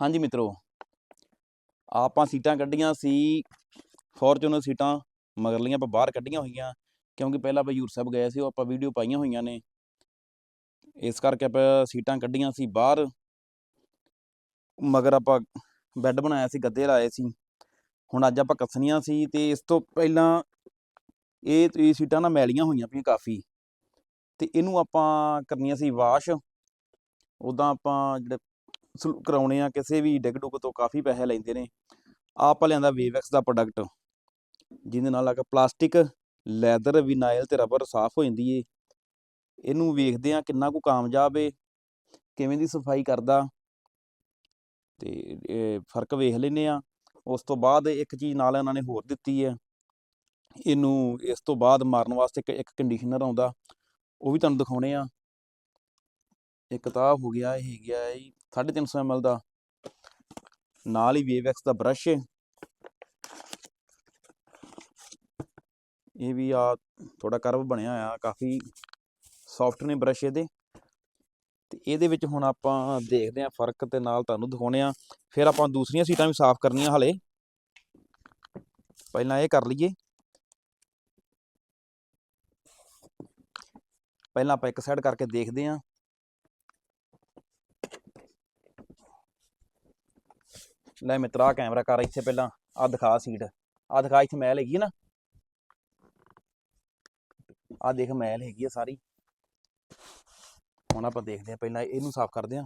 ਹਾਂਜੀ ਮਿੱਤਰੋ, ਆਪਾਂ ਸੀਟਾਂ ਕੱਢੀਆਂ ਸੀ, ਫੋਰਚੂਨਰ ਸੀਟਾਂ ਮਗਰਲੀਆਂ ਆਪਾਂ ਬਾਹਰ ਕੱਢੀਆਂ ਹੋਈਆਂ, ਕਿਉਂਕਿ ਪਹਿਲਾਂ ਆਪਾਂ ਯੂਰ ਸਾਹਿਬ ਗਏ ਸੀ, ਉਹ ਆਪਾਂ ਵੀਡੀਓ ਪਾਈਆਂ ਹੋਈਆਂ ਨੇ। ਇਸ ਕਰਕੇ ਆਪਾਂ ਸੀਟਾਂ ਕੱਢੀਆਂ ਸੀ ਬਾਹਰ, ਮਗਰ ਆਪਾਂ ਬੈੱਡ ਬਣਾਇਆ ਸੀ, ਗੱਦੇ ਲਾਏ ਸੀ। ਹੁਣ ਅੱਜ ਆਪਾਂ ਕੱਸਣੀਆਂ ਸੀ ਤੇ ਇਸ ਤੋਂ ਪਹਿਲਾਂ ਇਹ ਇਹ ਸੀਟਾਂ ਨਾ ਮੈਲੀਆਂ ਹੋਈਆਂ ਪਈਆਂ ਕਾਫੀ। ਤੇ ਇਹਨੂੰ ਆਪਾਂ ਕਰਨੀਆਂ ਸੀ ਵਾਸ਼, ਉਦਾਂ ਆਪਾਂ ਜਿਹੜੇ ਕਰਾਉਣੇ ਆ, ਕਿਸੇ ਵੀ ਡਿੱਗ ਡੁੱਗ ਤੋਂ ਕਾਫੀ ਪੈਸੇ ਲੈਂਦੇ ਨੇ। ਆਹ ਆਪਾਂ ਲਿਆਂਦਾ ਵੇਵੈਕਸ ਦਾ ਪ੍ਰੋਡਕਟ ਜਿਹਦੇ ਨਾਲ ਆ ਪਲਾਸਟਿਕ ਲੈਦਰ ਵਿਨਾਇਲ ਤੇ ਰਬਰ ਸਾਫ਼ ਹੋ ਜਾਂਦੀ ਏ। ਇਹਨੂੰ ਵੇਖਦੇ ਆ ਕਿੰਨਾ ਕੁ ਕਾਮਯਾਬ ਏ, ਕਿਵੇਂ ਦੀ ਸਫ਼ਾਈ ਕਰਦਾ। ਤੇ ਫ਼ਰਕ ਵੇਖ ਲੈਨੇ ਆ। ਉਸ ਤੋਂ ਬਾਅਦ ਇੱਕ ਚੀਜ਼ ਨਾਲ ਇਹਨਾਂ ਨੇ ਹੋਰ ਦਿੱਤੀ ਹੈ ਇਹਨੂੰ ਇਸ ਤੋਂ ਬਾਅਦ ਮਾਰਨ ਵਾਸਤੇ ਇੱਕ ਕੰਡੀਸ਼ਨਰ ਆਉਂਦਾ। ਉਹ ਵੀ ਤੁਹਾਨੂੰ ਦਿਖਾਉਣੇ ਆ। ਇੱਕ ਤਾਂ ਹੋ ਗਿਆ, ਇਹ ਗਿਆ ਜੀ 350 ml ਦਾ। ਨਾਲ ਹੀ ਵੇਵੈਕਸ ਦਾ ਬ੍ਰਸ਼ ਇਹ ਵੀ ਆ ਥੋੜਾ ਕਰਵ ਬਣਿਆ ਆ ਕਾਫੀ ਸੌਫਟ ਨੇ ਬ੍ਰਸ਼ ਇਹਦੇ। ਤੇ ਇਹਦੇ ਵਿੱਚ ਹੁਣ ਆਪਾਂ ਦੇਖਦੇ ਆ ਫ਼ਰਕ ਤੇ ਨਾਲ ਤੁਹਾਨੂੰ ਦਿਖਾਉਣੇ ਆ ਫਿਰ ਆਪਾਂ ਦੂਸਰੀਆਂ ਸੀਟਾਂ ਵੀ ਸਾਫ਼ ਕਰਨੀਆਂ ਹਲੇ। ਪਹਿਲਾਂ ਇਹ ਕਰ ਲਈਏ। ਪਹਿਲਾਂ ਆਪਾਂ ਇੱਕ ਸਾਈਡ ਕਰਕੇ ਦੇਖਦੇ ਆ ਲੈ ਮਿੱਤਰਾ ਕੈਮਰਾ ਕਰ ਇੱਥੇ ਪਹਿਲਾਂ। ਆ ਦਿਖਾ ਸੀਟ। ਆ ਦਿਖਾ ਇੱਥੇ ਮੈਲ ਹੈਗੀ ਹੈ ਨਾ। ਆ ਦੇਖ ਮੈਲ ਹੈਗੀ ਆ ਸਾਰੀ। ਹੁਣ ਆਪਾਂ ਦੇਖਦੇ ਆ ਪਹਿਲਾਂ ਇਹਨੂੰ ਸਾਫ਼ ਕਰਦੇ ਆ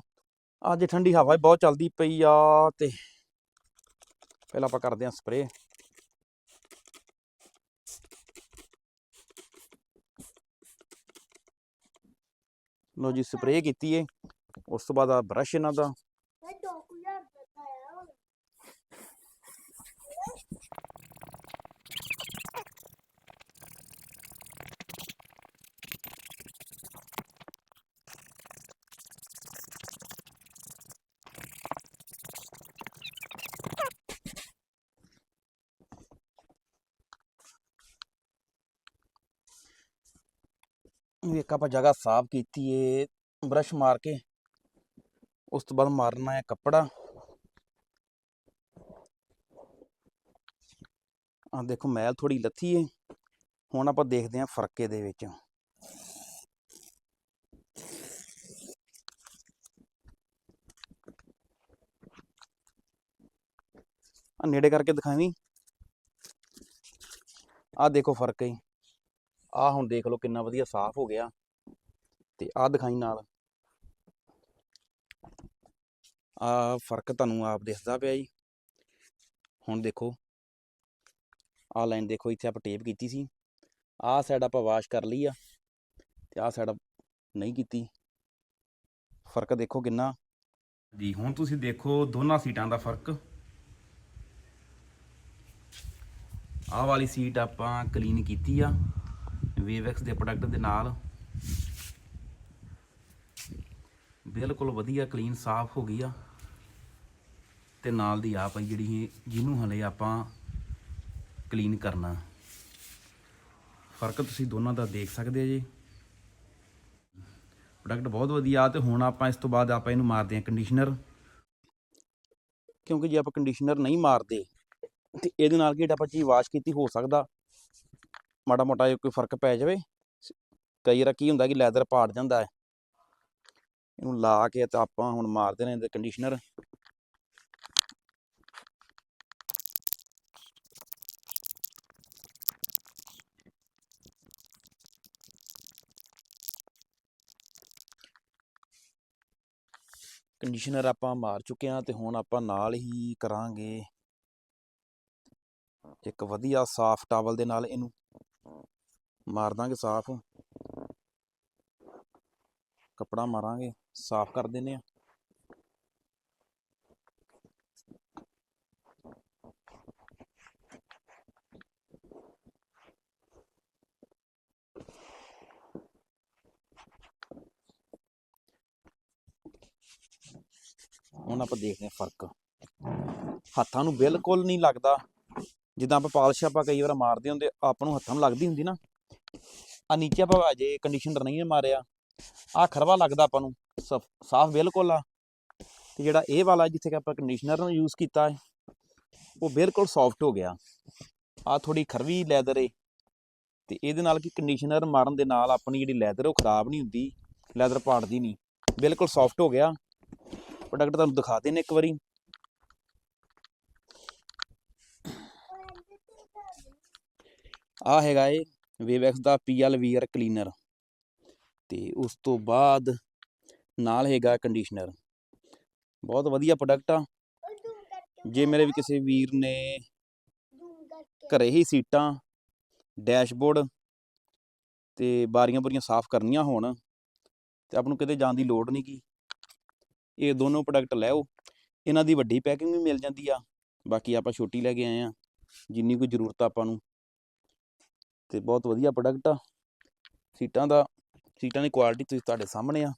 ਅੱਜ ਠੰਡੀ ਹਵਾ ਬਹੁਤ ਚੱਲਦੀ ਪਈ ਆ ਤੇ ਪਹਿਲਾਂ ਆਪਾਂ ਕਰਦੇ ਆ ਸਪਰੇਅ। ਲੋ ਜੀ, ਸਪਰੇਅ ਕੀਤੀ ਏ। ਉਸ ਤੋਂ ਬਾਅਦ ਆ ਬ੍ਰਸ਼ ਇਹਨਾਂ ਦਾ। ਇੱਕ ਆਪਾਂ ਜਗ੍ਹਾ ਸਾਫ਼ ਕੀਤੀ ਏ, ਬ੍ਰਸ਼ ਮਾਰ ਕੇ। ਉਸ ਤੋਂ ਬਾਅਦ ਮਾਰਨਾ ਹੈ ਕੱਪੜਾ। ਆ ਦੇਖੋ, ਮੈਲ ਥੋੜੀ ਲੱਥੀ ਏ। ਹੁਣ ਆਪਾਂ ਦੇਖਦੇ ਹਾਂ ਫਰਕੇ ਦੇ ਵਿੱਚ। ਆ ਨੇੜੇ ਕਰਕੇ ਦਿਖਾਵੀਂ ਆ ਦੇਖੋ ਫ਼ਰਕ ਏ। ਆ ਹੁਣ ਦੇਖ ਲਓ ਕਿੰਨਾ ਵਧੀਆ ਸਾਫ਼ ਹੋ ਗਿਆ ਤੇ ਆ ਦਿਖਾਈ ਨਾਲ। ਆ ਫ਼ਰਕ ਤੁਹਾਨੂੰ ਆਪ ਦਿਸਦਾ ਪਿਆ ਜੀ। ਹੁਣ ਦੇਖੋ ਆ ਲਾਈਨ ਦੇਖੋ, ਇੱਥੇ ਆਪਾਂ ਟੇਪ ਕੀਤੀ ਸੀ। ਆਹ ਸਾਈਡ ਆਪਾਂ ਵਾਸ਼ ਕਰ ਲਈ ਆ ਤੇ ਆਹ ਸਾਈਡ ਨਹੀਂ ਕੀਤੀ। ਫ਼ਰਕ ਦੇਖੋ ਕਿੰਨਾ। ਜੀ, ਹੁਣ ਤੁਸੀਂ ਦੇਖੋ ਦੋਨਾਂ ਸੀਟਾਂ ਦਾ ਫ਼ਰਕ। ਆਹ ਵਾਲੀ ਸੀਟ ਆਪਾਂ ਕਲੀਨ ਕੀਤੀ ਆ। ਵੇਵੈਕਸ ਦੇ ਪ੍ਰੋਡਕਟ ਦੇ ਨਾਲ ਬਿਲਕੁਲ ਵਧੀਆ ਕਲੀਨ ਸਾਫ਼ ਹੋ ਗਈ ਆ। ਤੇ ਨਾਲ ਦੀ ਆਪ ਆ ਜਿਹੜੀ ਜਿਹਨੂੰ ਹਲੇ ਆਪਾਂ ਕਲੀਨ ਕਰਨਾ। ਫ਼ਰਕ ਤੁਸੀਂ ਦੋਨਾਂ ਦਾ ਦੇਖ ਸਕਦੇ ਆ ਜੀ। ਪ੍ਰੋਡਕਟ ਬਹੁਤ ਵਧੀਆ ਤੇ ਹੁਣ ਆਪਾਂ ਇਸ ਤੋਂ ਬਾਅਦ ਆਪਾਂ ਇਹਨੂੰ ਮਾਰਦੇ ਹਾਂ ਕੰਡੀਸ਼ਨਰ ਕਿਉਂਕਿ ਜੇ ਆਪਾਂ ਕੰਡੀਸ਼ਨਰ ਨਹੀਂ ਮਾਰਦੇ, ਤੇ ਇਹਦੇ ਨਾਲ ਕੀ ਆਪਾਂ ਚੀਜ਼ ਵਾਸ਼ ਕੀਤੀ, ਹੋ ਸਕਦਾ। ਮਾੜਾ ਮੋਟਾ ਜੇ ਕੋਈ ਫ਼ਰਕ ਪੈ ਜਾਵੇ ਕਈ ਵਾਰ ਕੀ ਹੁੰਦਾ ਕਿ ਲੈਦਰ ਪਾੜ ਜਾਂਦਾ ਹੈ। ਇਹਨੂੰ ਲਾ ਕੇ ਤਾਂ ਆਪਾਂ ਹੁਣ ਮਾਰਦੇ ਨੇ ਇਹਦੇ ਕੰਡੀਸ਼ਨਰ ਕੰਡੀਸ਼ਨਰ ਆਪਾਂ ਮਾਰ ਚੁੱਕੇ ਹਾਂ ਤੇ ਹੁਣ ਆਪਾਂ ਨਾਲ ਹੀ ਕਰਾਂਗੇ। ਇੱਕ ਵਧੀਆ ਸਾਫ਼ ਟਾਵਲ ਦੇ ਨਾਲ ਇਹਨੂੰ ਮਾਰ ਦਾਂਗੇ ਸਾਫ਼। ਕੱਪੜਾ ਮਾਰਾਂਗੇ, ਸਾਫ਼ ਕਰ ਦਿੰਨੇ ਆ। ਹੁਣ ਆਪਾਂ ਦੇਖਦੇ ਹਾਂ ਫ਼ਰਕ। ਹੱਥਾਂ ਨੂੰ ਬਿਲਕੁਲ ਨਹੀਂ ਲੱਗਦਾ। ਜਿੱਦਾਂ ਆਪਾਂ ਪਾਲਿਸ਼ ਆਪਾਂ ਕਈ ਵਾਰ ਮਾਰਦੇ ਹੁੰਦੇ ਆਪਾਂ ਨੂੰ ਹੱਥਾਂ ਨੂੰ ਲੱਗਦੀ ਹੁੰਦੀ ਨਾ। ਆ ਨੀਚੇ ਆਪਾਂ ਜੇ ਕੰਡੀਸ਼ਨਰ ਨਹੀਂ ਮਾਰਿਆ। ਆ ਖਰਵਾ ਲੱਗਦਾ ਆਪਾਂ ਨੂੰ। ਸਾਫ਼ ਬਿਲਕੁਲ ਆ। ਤੇ ਜਿਹੜਾ ਇਹ ਵਾਲਾ ਜਿੱਥੇ ਕਿ ਆਪਾਂ ਕੰਡੀਸ਼ਨਰ ਨੂੰ ਯੂਜ਼ ਕੀਤਾ ਹੈ, ਉਹ ਬਿਲਕੁਲ ਸੌਫਟ ਹੋ ਗਿਆ। ਆ ਥੋੜੀ ਖਰਵੀ ਲੈਦਰ ਏ। ਤੇ ਇਹਦੇ ਨਾਲ ਕਿ ਕੰਡੀਸ਼ਨਰ ਮਾਰਨ ਦੇ ਨਾਲ ਆਪਣੀ ਜਿਹੜੀ ਲੈਦਰ ਉਹ ਖਰਾਬ ਨਹੀਂ ਹੁੰਦੀ ਲੈਦਰ ਪਾੜਦੀ ਨਹੀਂ। ਬਿਲਕੁਲ ਸੌਫਟ ਹੋ ਗਿਆ। ਪ੍ਰੋਡਕਟ ਤੁਹਾਨੂੰ ਦਿਖਾ ਦੇਣੇ ਇੱਕ ਵਾਰੀ। ਆ ਹੈਗਾ ਏ ਵੇਵੈਕਸ ਦਾ P L V R cleaner ਤੇ ਉਸ ਤੋਂ ਬਾਅਦ ਨਾਲ ਹੈਗਾ ਕੰਡੀਸ਼ਨਰ ਬਹੁਤ ਵਧੀਆ ਪ੍ਰੋਡਕਟ ਆ। ਜੇ ਮੇਰੇ ਵੀ ਕਿਸੇ ਵੀਰ ਨੇ ਘਰੇ ਹੀ ਸੀਟਾਂ ਡੈਸ਼ਬੋਰਡ ਤੇ ਬਾਰੀਆਂ ਬੁਰੀਆਂ ਸਾਫ਼ ਕਰਨੀਆਂ ਹੋਣ ਤੇ ਆਪ ਨੂੰ ਕਿਤੇ ਜਾਣ ਦੀ ਲੋੜ ਨਹੀਂ ਗੀ, ਇਹ ਦੋਨੋਂ ਪ੍ਰੋਡਕਟ ਲੈਓ ਇਹਨਾਂ ਦੀ ਵੱਡੀ ਪੈਕਿੰਗ ਵੀ ਮਿਲ ਜਾਂਦੀ ਆ। ਬਾਕੀ ਆਪਾਂ ਛੋਟੀ ਲੈ ਕੇ ਆਏ ਆ। ਜਿੰਨੀ ਕੋਈ ਜ਼ਰੂਰਤ ਆਪਾਂ ਨੂੰ। ਤੇ ਬਹੁਤ ਵਧੀਆ ਪ੍ਰੋਡਕਟ ਆ। ਸੀਟਾਂ ਦਾ ਸੀਟਾਂ ਦੀ ਕੁਆਲਿਟੀ ਤੁਸੀਂ ਤੁਹਾਡੇ ਸਾਹਮਣੇ ਆ।